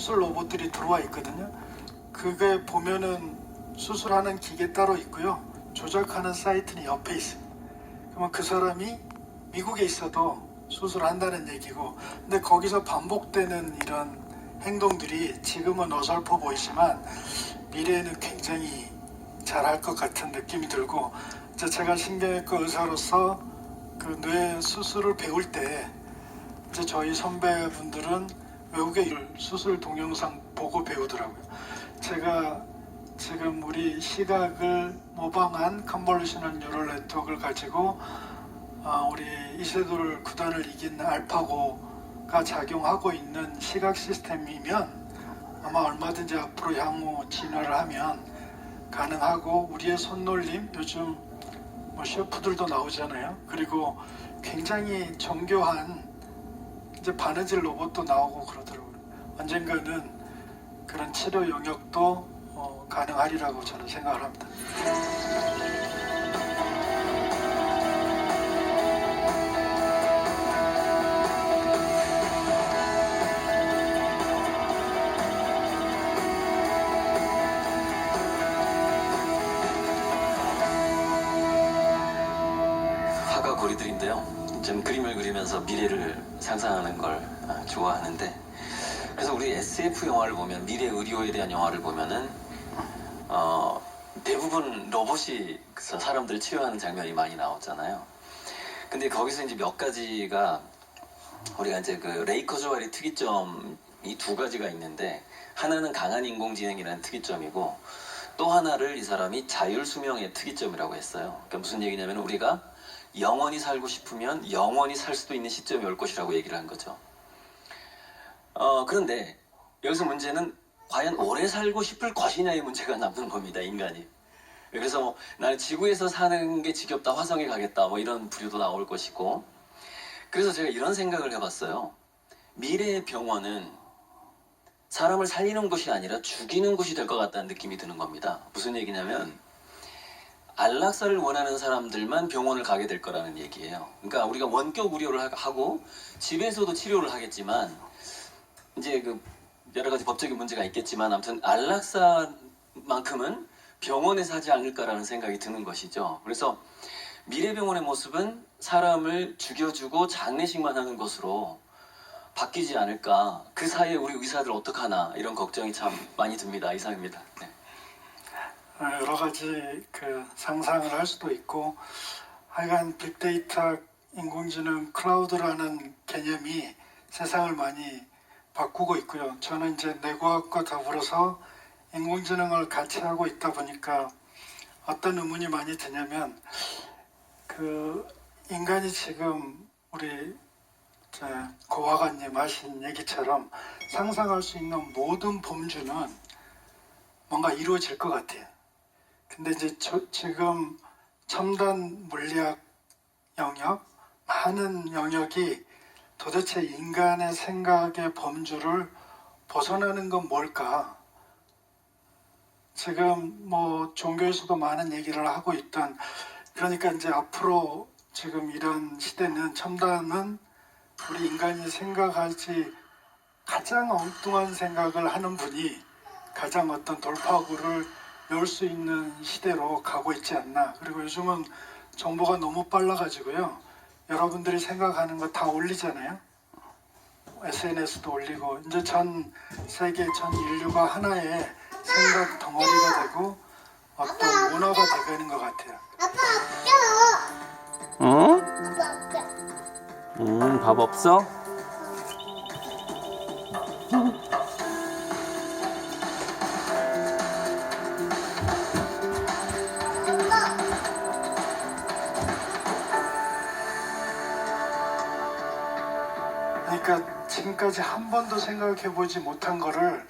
수술 로봇들이 들어와 있거든요. 그게 보면은 수술하는 기계 따로 있고요. 조작하는 사이트는 옆에 있습니다. 그러면 그 사람이 미국에 있어도 수술한다는 얘기고, 근데 거기서 반복되는 이런 행동들이 지금은 어설퍼 보이지만 미래에는 굉장히 잘할 것 같은 느낌이 들고, 제가 신경외과 의사로서 그 뇌 수술을 배울 때 이제 저희 선배분들은 외국의 수술 동영상 보고 배우더라고요. 제가 지금 우리 시각을 모방한 컨볼루셔널 뉴럴 네트워크를 가지고 아, 우리 이세돌 구단을 이긴 알파고가 작용하고 있는 시각 시스템이면 아마 얼마든지 앞으로 향후 진화를 하면 가능하고 우리의 손놀림 요즘 뭐 셰프들도 나오잖아요. 그리고 굉장히 정교한 이제 바느질 로봇도 나오고 그러더라고요. 언젠가는 그런 치료 영역도 어, 가능하리라고 저는 생각을 합니다. 화가 고리들인데요. 좀 그림을 그리면서 미래를 상상하는 걸 아, 좋아하는데 그래서 우리 SF 영화를 보면 미래 의료에 대한 영화를 보면은 어, 대부분 로봇이 그 사람들을 치료하는 장면이 많이 나오잖아요. 근데 거기서 이제 몇 가지가 우리가 이제 그 레이커즈와의 특이점이 두 가지가 있는데 하나는 강한 인공지능이라는 특이점이고 또 하나를 이 사람이 자율 수명의 특이점이라고 했어요. 그러니까 무슨 얘기냐면 우리가 영원히 살고 싶으면 영원히 살 수도 있는 시점이 올 것이라고 얘기를 한 거죠. 어, 그런데 여기서 문제는 과연 오래 살고 싶을 것이냐의 문제가 남는 겁니다, 인간이. 그래서 뭐 나는 지구에서 사는 게 지겹다, 화성에 가겠다, 뭐 이런 부류도 나올 것이고. 그래서 제가 이런 생각을 해봤어요. 미래의 병원은 사람을 살리는 곳이 아니라 죽이는 곳이 될 것 같다는 느낌이 드는 겁니다. 무슨 얘기냐면, 안락사를 원하는 사람들만 병원을 가게 될 거라는 얘기예요. 그러니까 우리가 원격 의료를 하- 하고 집에서도 치료를 하겠지만 이제 그 여러 가지 법적인 문제가 있겠지만 아무튼 안락사만큼은 병원에서 하지 않을까라는 생각이 드는 것이죠. 그래서 미래병원의 모습은 사람을 죽여주고 장례식만 하는 것으로 바뀌지 않을까. 그 사이에 우리 의사들 어떡하나 이런 걱정이 참 많이 듭니다. 이상입니다. 네. 어, 여러 가지 그 상상을 할 수도 있고 하여간 빅데이터 인공지능 클라우드라는 개념이 세상을 많이 바꾸고 있고요. 저는 이제 뇌과학과 더불어서 인공지능을 같이 하고 있다 보니까 어떤 의문이 많이 드냐면 그 인간이 지금 우리 저 고화관님 하신 얘기처럼 상상할 수 있는 모든 범주는 뭔가 이루어질 것 같아요. 근데 이제 저- 지금 첨단 물리학 영역 많은 영역이 도대체 인간의 생각의 범주를 벗어나는 건 뭘까? 지금 뭐 종교에서도 많은 얘기를 하고 있던 그러니까 이제 앞으로 지금 이런 시대는 첨단은 우리 인간이 생각하지 가장 엉뚱한 생각을 하는 분이 가장 어떤 돌파구를 열수 있는 시대로 가고 있지 않나. 그리고 요즘은 정보가 너무 빨라가지고요. 여러분들이 생각하는 거 다 올리잖아요. SNS도 올리고 이제 전 세계 전 인류가 하나의 생각 덩어리가 되고 어떤 문화가 되는 것 같아요. 어? 음, 밥 없어? 그러니까 지금까지 한 번도 생각해 보지 못한 거를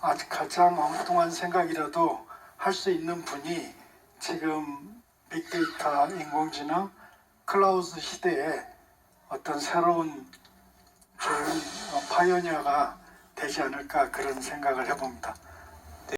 아주 가장 엉뚱한 생각이라도 할 수 있는 분이 지금 빅데이터 인공지능 클라우드 시대에 어떤 새로운 좋은 어, 파이오니어가 되지 않을까 그런 생각을 해봅니다.